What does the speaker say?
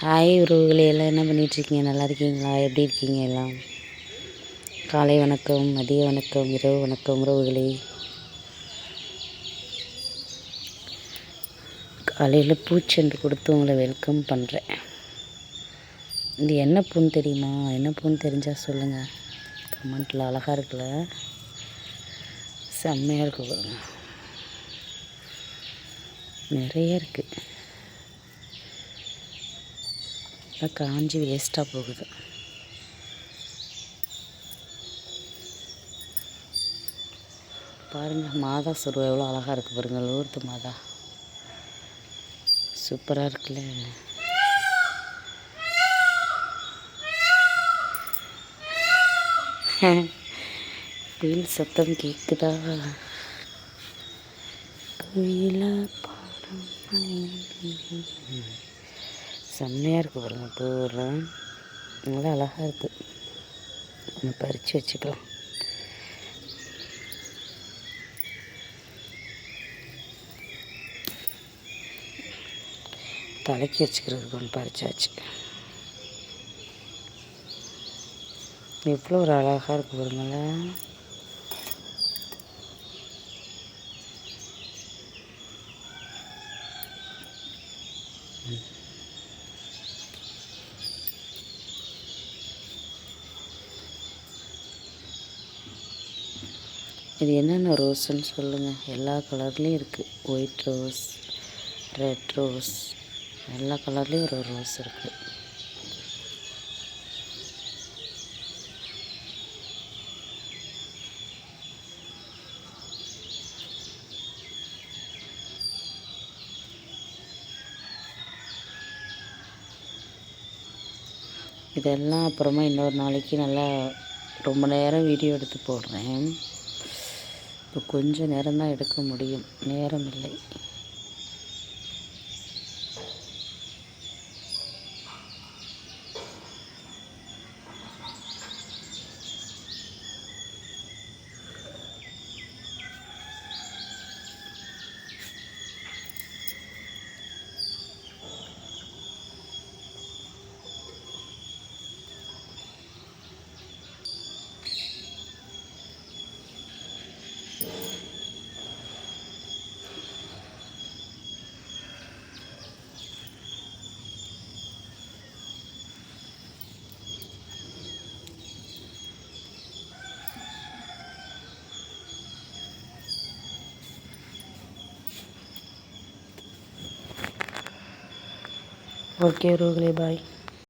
Hi உறவுகளே. எல்லாம் என்ன பண்ணிகிட்ருக்கீங்க நல்லா இருக்கீங்களா? எப்படி இருக்கீங்க எல்லாம்? காலை வணக்கம் மதிய வணக்கம் இரவு வணக்கம் உறவுகளே. காலையில் பூச்செண்டு கொடுத்து உங்களை வெல்கம் பண்ணுறேன் இது என்ன பூன்னு தெரியுமா? என்ன பூன்னு தெரிஞ்சால் சொல்லுங்கள் கமெண்ட்டில் அழகாக இருக்குல்ல? செம்மையாக இருக்கு பாருங்க. நிறைய இருக்குது நல்லா காஞ்சி வேஸ்ட்டாக போகுது. பாருங்கள் மாதா சுருவா எவ்வளோ அழகாக இருக்குது பாருங்கள் லூர்த்து மாதா. சூப்பராக இருக்குல்ல. குயில் சத்தம் கேட்குதா குயிலா பாடம் செம்மையாக இருக்குது பாருங்கள் பூவெல்லாம் நல்லா அழகாக இருக்குது நம்ம பறித்து வச்சுக்கலாம். தலைக்கு வச்சுக்கிறதுக்கு ஒன்று பறிச்சாச்சு. எவ்வளோ ஒரு அழகாக இருக்குது பாருங்களேன் இது என்னென்ன ரோஸ்ன்னு சொல்லுங்கள் எல்லா கலர்லேயும் இருக்குது ஒயிட் ரோஸ் ரெட் ரோஸ் எல்லா கலர்லேயும் ஒரு ரோஸ் இருக்குது இதெல்லாம் அப்புறமா இன்னொரு நாளைக்கு நல்லா ரொம்ப நேரம் வீடியோ எடுத்து போடுறேன். இப்போ கொஞ்சம் நேரம் தான் எடுக்க முடியும். நேரம் இல்லை. ஓகே ரோகலே பாய்